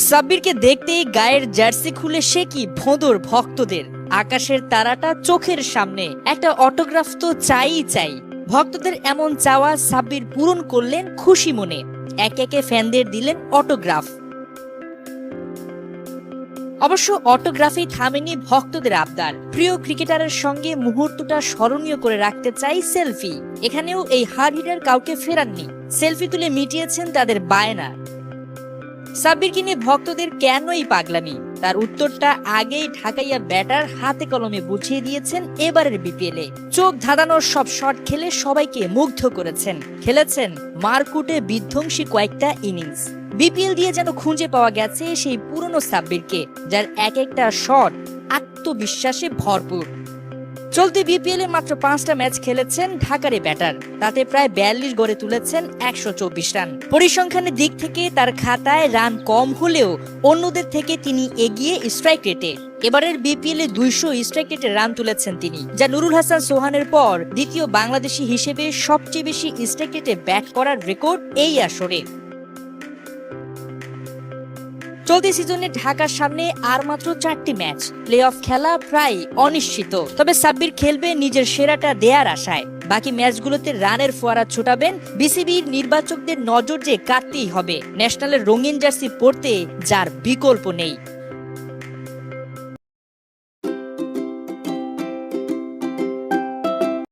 সাব্বিরকে দেখতেই গায়ের জার্সি খুলে সে কি ভোঁদর ভক্তদের? আকাশের তারাটা চোখের সামনে। একটা অটোগ্রাফ তো চাই চাই। ভক্তদের এমন চাওয়া সাব্বির পূরণ করলেন খুশি মনে। এক একে ফ্যানদের দিলেন অটোগ্রাফ। অবশ্য অটোগ্রাফি থামেনি ভক্তদের আবদার। প্রিয় ক্রিকেটারের সঙ্গে মুহূর্তটা স্মরণীয় করে রাখতে চাই সেলফি। এখানেও এই হার হিটার কাউকে ফেরাননি। সেলফি তুলে মিটিয়েছেন তাদের বায়না সাব্বিরকে নিয়ে ভক্তদের কেনই পাগলামি? তার উত্তরটা আগেই ঢাকাইয়া ব্যাটার হাতে কলমে বুঝিয়ে দিয়েছেন এবারের বিপিএলে চোখ ধাঁধানোর সব শট খেলে সবাইকে মুগ্ধ করেছেন। খেলেছেন মারকুটে বিধ্বংসী কয়েকটা ইনিংস। বিপিএল দিয়ে যেন খুঁজে পাওয়া গেছে সেই পুরনো সাব্বিরকে, যার এক একটা শট আত্মবিশ্বাসে ভরপুর। চলতি বিপিএল এ মাত্র পাঁচটা ম্যাচ খেলেছেন ঢাকারে ব্যাটার। তাতে প্রায় বিয়াল্লিশ গড়ে তুলেছেন একশো চব্বিশ রান। পরিসংখ্যানের দিক থেকে তার খাতায় রান কম হলেও অন্যদের থেকে তিনি এগিয়ে স্ট্রাইক রেটে এবারের বিপিএল এ দুইশো স্ট্রাইক রেটে রান তুলেছেন তিনি, যা নুরুল হাসান সোহানের পর দ্বিতীয় বাংলাদেশি হিসেবে সবচেয়ে বেশি স্ট্রাইক রেটে ব্যাট করার রেকর্ড এই আসরে। চলতি সিজনে ঢাকার সামনে আর মাত্র চারটি ম্যাচ। প্লে অফ খেলা প্রায় অনিশ্চিত। তবে সাব্বির খেলবে নিজের সেরাটা দেয়ার আশায়। বাকি ম্যাচগুলোতে রানের ফোয়ারা ছোটাবেন বিসিবির নির্বাচকদের নজর যে কাটতেই হবে। ন্যাশনালের রঙিন জার্সি পড়তে যার বিকল্প নেই।